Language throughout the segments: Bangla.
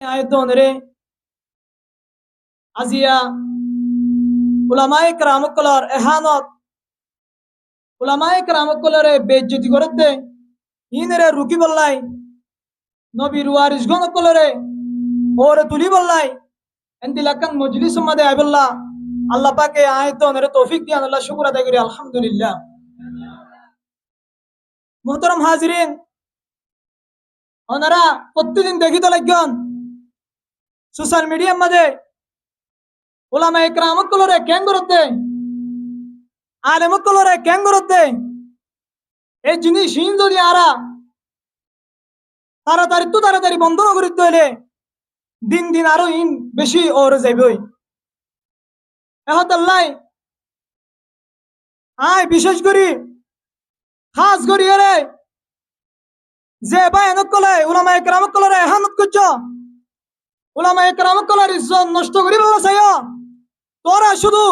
আয়তন রে। আজিয়া উলামায়িক রামকলর এহানত উলামায়িক রামকলরে বেজ্জতি করতে ইনরে রুকি বললাই নবী রুয়ারিস ওরে তুলি বললাই মজলিস মাদে আইবল্লা আল্লাহ পাকে আয়তন রে তৌফিক দিয়ান আল্লাহ শুকুর আদায় করি আলহামদুলিল্লাহ। মোহতরম হাজরিন ওনারা প্রতিদিন দেখিত লাগন সোশ্যাল ওলামা একরামক কলরে ক্যাং করতে আলেমক কলরে ক্যাং করতে এই জিনিস হিন যদি আরা তাড়াতাড়ি তো তাড়াতাড়ি বন্ধ করিতে হইলে দিন দিন আরও ইন বেশি ওর যাইবই এহতাল্লাই আয় বিশেষ করি খাস করি রে যে ভাই এনক কলে উলামা একরামক কলরে এহানত করছ উলামা একরামক কলার ইজ্জত নষ্ট করি বলা তোরা শুধু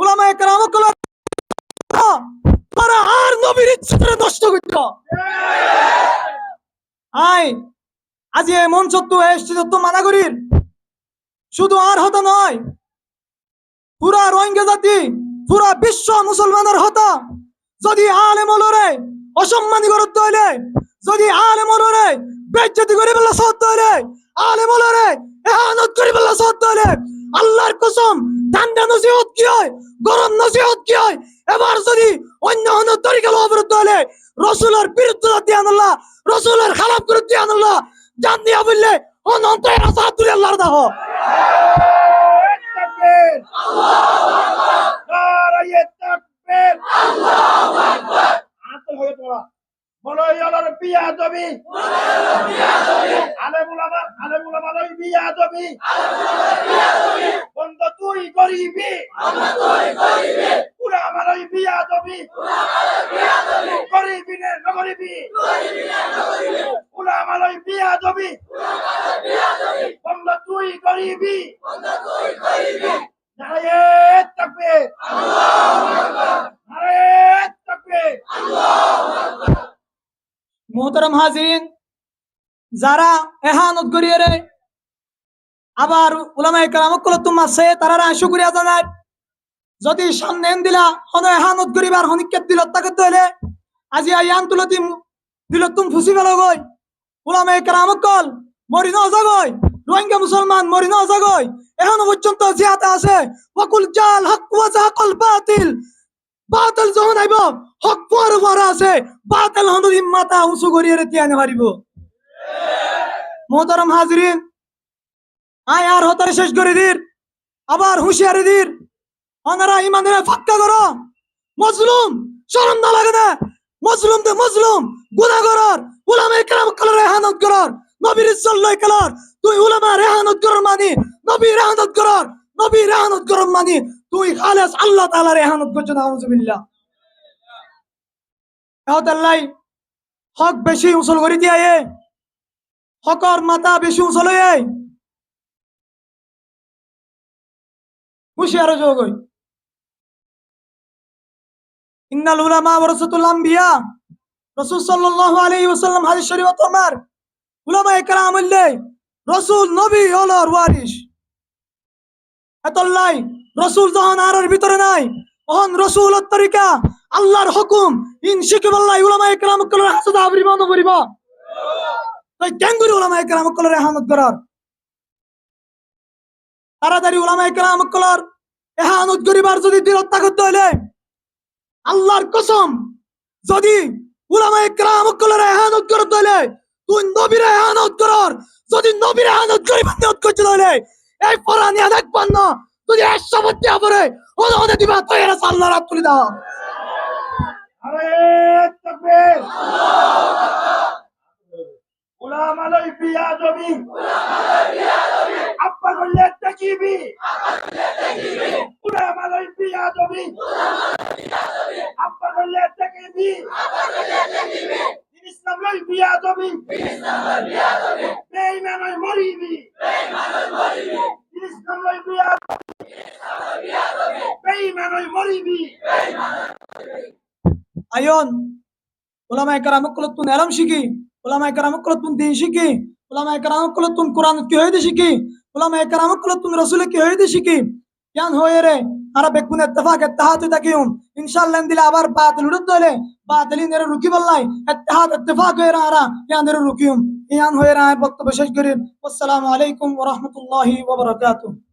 উলামা একরামক কলার তোরা আর নবীর ইজ্জত নষ্ট করছ আয়, আজি এই মঞ্চ তো এসছি তো মানা করির শুধু আর হতা নয়, পুরা রোহিঙ্গা জাতি, পুরা বিশ্ব মুসলমানের হতা। যদি আলেম হলরে অসম্মানী করতে হইলে, যদি আলেম হলরে বেজ্জতি করে ফেলা সত্য হইলে আলেম হলরে এহানত করে বলা সত্তরে আল্লাহর কসম ঠান্ডা নসিহত কি হয়? গরম নসিহত কি হয়? এবার যদি অন্য অন্য তরিকা অবরুদ্ধ হলে রসুলের বিরুদ্ধে দিয়ে আনল্লা রসুলের খারাপ করে দিয়ে আনল্লা জান দিয়া বললে অনন্ত আল্লাহর দাহ। আল্লাহ ইয়ালার বিয়া দবি আলেমুল আমার আলেমুল আমার ওই বিয়া দবি বন্ধ তুই গরিবি। পুরা আমার ওই বিয়া দবি গরিবি নে নগরিবি। পুরা আমার ওই বন্ধ তুই গরিবি। মোহতরম হাজিরিন, যারা এহানত করিয়ে রে, আবার উলামা একরামক কল তুম আছে তারা শুকরিয়া জানায়। যদি সামনে এন দিলা হন এহানত করিবার হনিকেত দিল, তাকে হইলে আজি আয়ান তুলতি দিল তুম ফুসি গেল গই। উলামা একরামক কল মরি ন রোহিঙ্গা মুসলমান মরি ন জাগই। এখনও পর্যন্ত জিয়াতে আছে, ওয়াকুল জাল হক ওয়া জাহাকাল বাতিল। বাতিল যখন আইব হক পর পর আছে, বাতিল হনদি মাথা উঁচু করিয়ে রে তিয়ানে পারিব মোহতারাম হাজরিন আয় আর হতারে শেষ করে দির আবার হুঁশিয়ারি দির অনারা ইমানের ফাক্কা করো মজলুম শরম না লাগে না? মজলুম তে মজলুম গুনাহ করার উলামা ইকরাম কলার রেহানত করার নবীর সাল্লাই কলার তুই উলামা রেহানত করার মানি নবী রেহানত করার নবী রেহানত করার মানি তুই খালেস, আল্লাহ তাআলা রেহানত করছ না আউযুবিল্লাহ এহতাল্লাই হক বেশি উসল করে দিয়ে এ হকর মাথা বেশি উসল হয়ে হুশিয়ার যোগ হই ইন্নাল উলামা ওয়ারাসাতুল আম্বিয়া। রাসূল সাল্লাল্লাহু আলাইহি ওয়াসাল্লাম হাদিস শরীফ তোমার উলামা একরাম হইলে রাসূল নবী হলর ওয়ারিস এতল্লাই রসুল যখন আর ভিতরে নাই, তখন রসুল তরিকা, আল্লাহর হুকুম ইন শিকিবাল্লাহ কলর আবরি বন্ধ তাই ইকরাম কলর এহানত করার। তাড়াতাড়ি কলর করিবার যদি দৃঢ়তা করতে হইলে, আল্লাহর কসম, যদি উলামা ইকরাম কলর হইলে, তুই নবীর যদি নবীর এহানত করিবার নিয়ত করতে হইলে, এই পরানি একশো বত্তি আপরে ওদে ওদে দিবা তো এরা সাল্লাহ রাত তুলি দাও। নারায়ে তাকবীর। উলামা লই বিয়া দবি আব্বা করলে তাকিবি উলামা লই বিয়া দবি আব্বা করলে তাকিবি দিন ইসলাম লই বিয়া দবি বেঈমান হই মরিবি দিন বেঈমান হই মরিবি। আয়ন ওলামা একরাম কলত তুন এলম শিখি ওলামা একরাম কলত তুন দিন শিখি উলামা একরাম কলে তুম কোরআন কি হইতে শিখি উলামা একরাম কলে তুম রসুল কি হইতে শিখি। জ্ঞান হয়ে রে আরা বেকুন ইত্তেফাক ইত্তেহাদ তাকিউম ইনশাআল্লাহ দিলে আবার বাতিল উড়ত দলে বাতিল নেরে রুকি বললাই ইত্তেহাদ ইত্তেফাক হয়ে রা আরা ইয়ান নেরে রুকিউম ইয়ান হয়ে রা বক্তব্য শেষ করি। আসসালামু আলাইকুম ওয়া রাহমাতুল্লাহি ওয়া বারাকাতুহু।